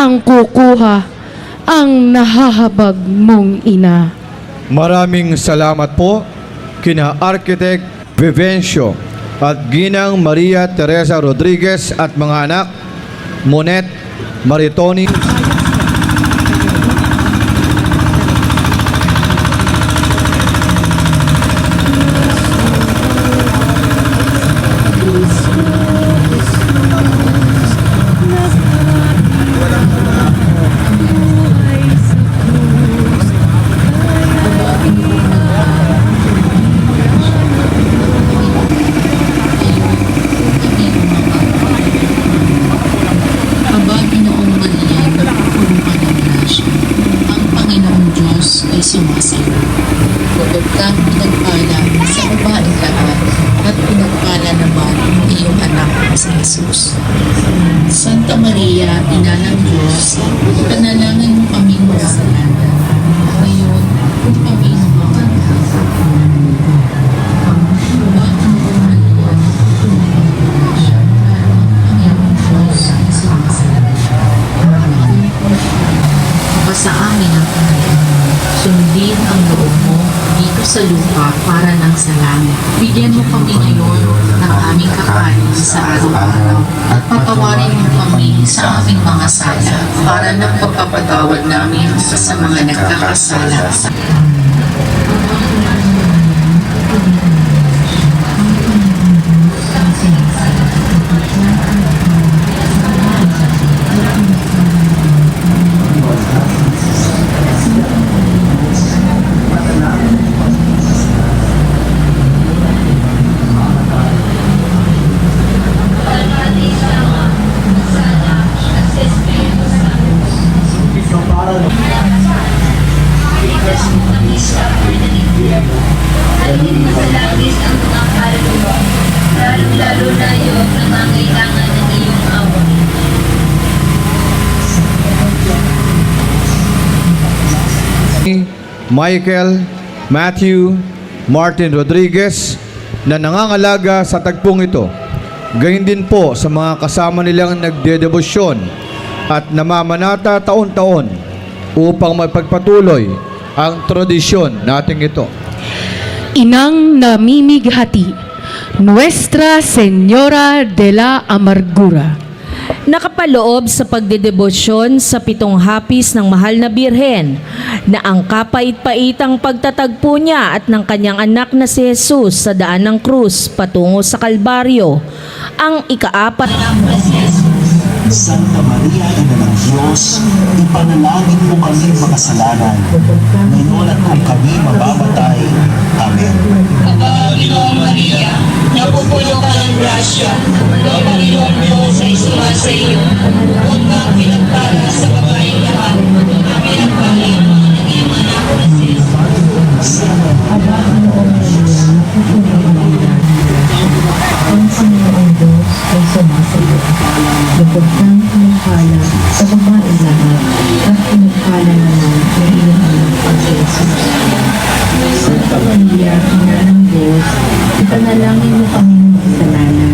ang kukuha ang nahahabag mong ina. Maraming salamat po kina Architect Vivencio at Ginang Maria Teresa Rodriguez at mga anak Monet Maritoni Aba, Ginoong Maria, napupuno ka ng grasya. Ang Panginoong Diyos ay sumasayo. Bukod kang pinagpala sa babaeng lahat at pinagpala naman ang iyong anak na si Jesus. Santa Maria, Ina ng Diyos, panalangin mo kami mga salanan. Ngayon, sa lupa para ng sa langit. Bigyan mo kami ngayon ng aming kakanin sa araw-araw at patawarin mo kami sa aming mga sala para ng pagpapatawad namin sa mga nagkakasala sa Dalhin mo sa langis ang mga kaluluwa, lalo-lalo na yung nangangailangan ng iyong awa. Michael Matthew Martin Rodriguez na nangangalaga sa tagpong ito. Gayun din po sa mga kasama nilang nagdedebosyon at namamanata taon-taon upang mapagpatuloy ang tradisyon nating ito. Inang namimighati, Nuestra Señora de la Amargura. Nakapaloob sa pagdedebosyon sa pitong hapis ng mahal na birhen na ang kapait-paitang pagtatagpo niya at ng kanyang anak na si Jesus sa daan ng krus patungo sa Kalbaryo. Ang ikaapat Santa Maria, Ina ng Diyos, ipanalangin mo kami makasalanan, ngayon at kung kami mababatay. Amen. Aba, Ginoong Maria, napupuno ka ng grasya. Ang Panginoong Diyos ay sumasa iyo. Bukod kang pinagpala sa babaeng lahat. At pinagpala ang iyong anak na si Jesus. Aba, Ginoong Maria, napupuno ka ng grasya. Ang Panginoong Diyos ay sumasa kang pinagpala sa babaeng lahat. At pinagpala naman ang iyong anak na si Jesus. Santa Maria, Ina ng Diyos, ipanalangin mo kami kasalanan,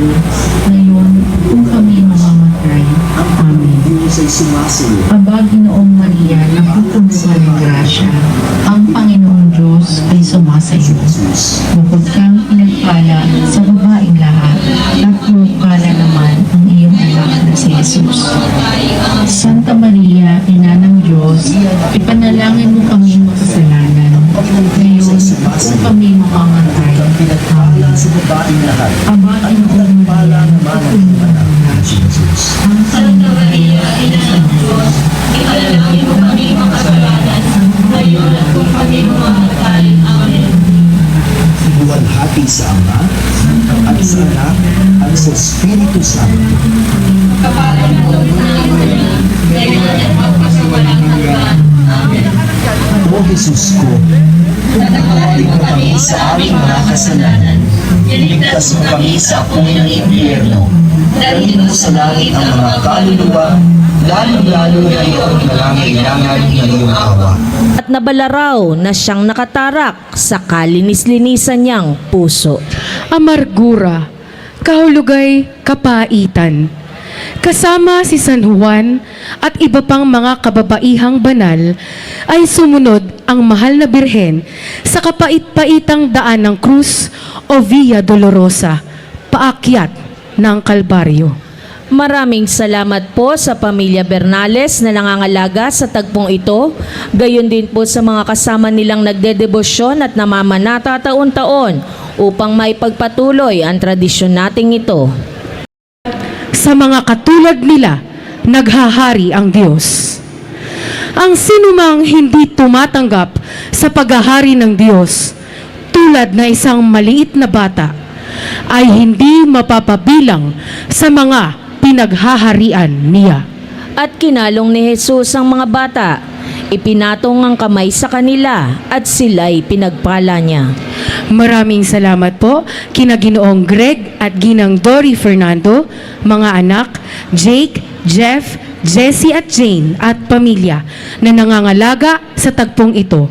ngayon kung kami mamamatay. Amen. Aba, Ginoong Maria, napupuno ka ng grasya. Ang Panginoong Diyos ay sumasayo. Bukod ipanalangin mo kami makasalanan, ngayon kung kami mamamatay. Aba, Ginoong Maria, ng grasya. Jesus. Ang Santa Maria, Ina ng Diyos, ipanalangin mo kami makasalanan, ngayon kung kami mamamatay. Amen. Buwalhati sa Ama, at sa Anak, at sa Espiritu Santo. Jesus ko, Patawarin mo kami sa aming mga kasalanan. Iligtas mo kami sa apoy ng impyerno. Dalhin mo sa langit ang mga kaluluwa, lalo-lalo na yung nangangailangan ng iyong awa. at nabalaraw na siyang nakatarak sa kalinis-linisan niyang puso. Amargura, kahulugay, kapaitan. Kasama si San Juan at iba pang mga kababaihang banal, ay sumunod ang mahal na birhen sa kapait-paitang daan ng krus o Via Dolorosa, paakyat ng Kalbaryo. Maraming salamat po sa pamilya Bernales na nangangalaga sa tagpong ito. Gayon din po sa mga kasama nilang nagdedebosyon at namamanata taon-taon upang maipagpatuloy ang tradisyon nating ito. Sa mga katulad nila, naghahari ang Diyos. Ang sinumang hindi tumatanggap sa paghahari ng Diyos, tulad na isang maliit na bata, ay hindi mapapabilang sa mga pinaghaharian niya. At kinalong ni Jesus ang mga bata. Ipinatong ang kamay sa kanila at sila'y pinagpala niya. Maraming salamat po kina Ginoong Greg at Ginang Dory Fernando, mga anak, Jake, Jeff, Jessie at Jane at pamilya na nangangalaga sa tagpong ito.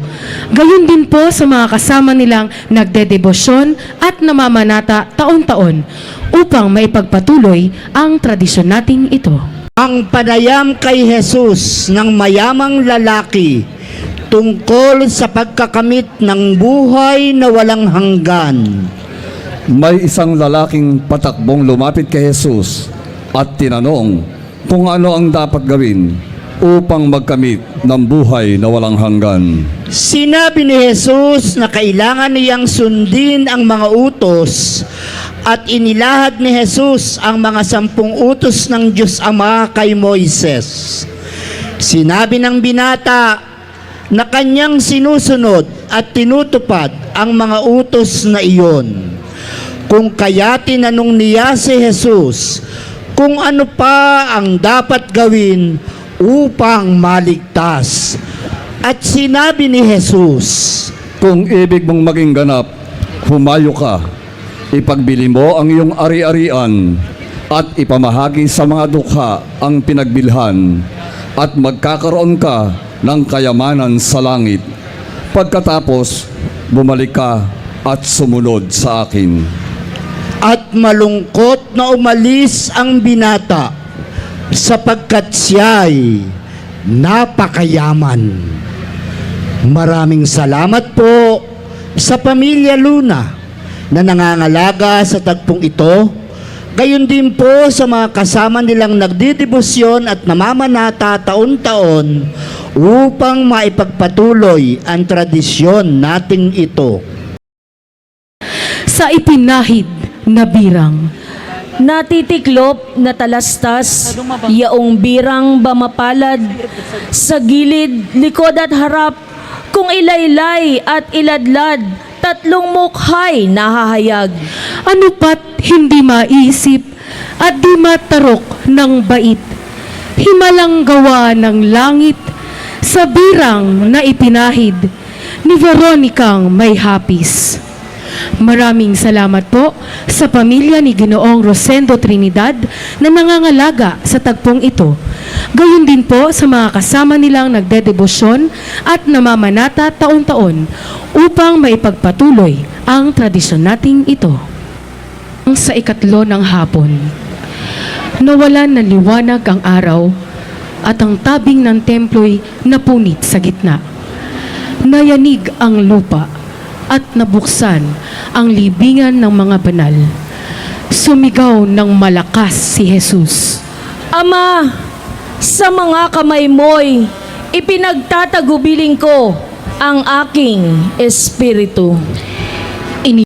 Gayon din po sa mga kasama nilang nagdedebosyon at namamanata taon-taon upang maipagpatuloy ang tradisyon nating ito. Ang panayam kay Jesus ng mayamang lalaki tungkol sa pagkakamit ng buhay na walang hanggan. May isang lalaking patakbong lumapit kay Jesus at tinanong kung ano ang dapat gawin upang magkamit ng buhay na walang hanggan. Sinabi ni Jesus na kailangan niyang sundin ang mga utos at inilahad ni Jesus ang mga sampung utos ng Diyos Ama kay Moises. Sinabi ng binata na kanyang sinusunod at tinutupad ang mga utos na iyon. Kung kaya tinanong niya si Jesus kung ano pa ang dapat gawin upang maligtas. At sinabi ni Jesus, Kung ibig mong maging ganap, humayo ka. Ipagbili mo ang iyong ari-arian at ipamahagi sa mga dukha ang pinagbilhan at magkakaroon ka ng kayamanan sa langit. Pagkatapos, bumalik ka at sumunod sa akin. at malungkot na umalis ang binata sapagkat siya'y napakayaman. Maraming salamat po sa pamilya Luna na nangangalaga sa tagpong ito. Gayon din po sa mga kasama nilang nagdidibusyon at namamanata taon-taon upang maipagpatuloy ang tradisyon nating ito. Sa ipinahid na birang, Natitiklop na talastas, yaong birang bamapalad, sa gilid, likod at harap, kung ilaylay at iladlad, tatlong mukhay nahahayag. ano pat hindi maisip at di matarok ng bait. Himalang gawa ng langit sa birang na ipinahid ni Veronicang may hapis. Maraming salamat po sa pamilya ni Ginoong Rosendo Trinidad na nangangalaga sa tagpong ito. Gayon din po sa mga kasama nilang nagdedebosyon at namamanata taon-taon upang maipagpatuloy ang tradisyon nating ito. Sa ikatlo ng hapon, nawalan ng liwanag ang araw at ang tabing ng templo'y napunit sa gitna. Nayanig ang lupa at nabuksan ang libingan ng mga banal. Sumigaw ng malakas si Jesus. Ama, sa mga kamay mo'y ipinagtatagubiling ko ang aking espiritu.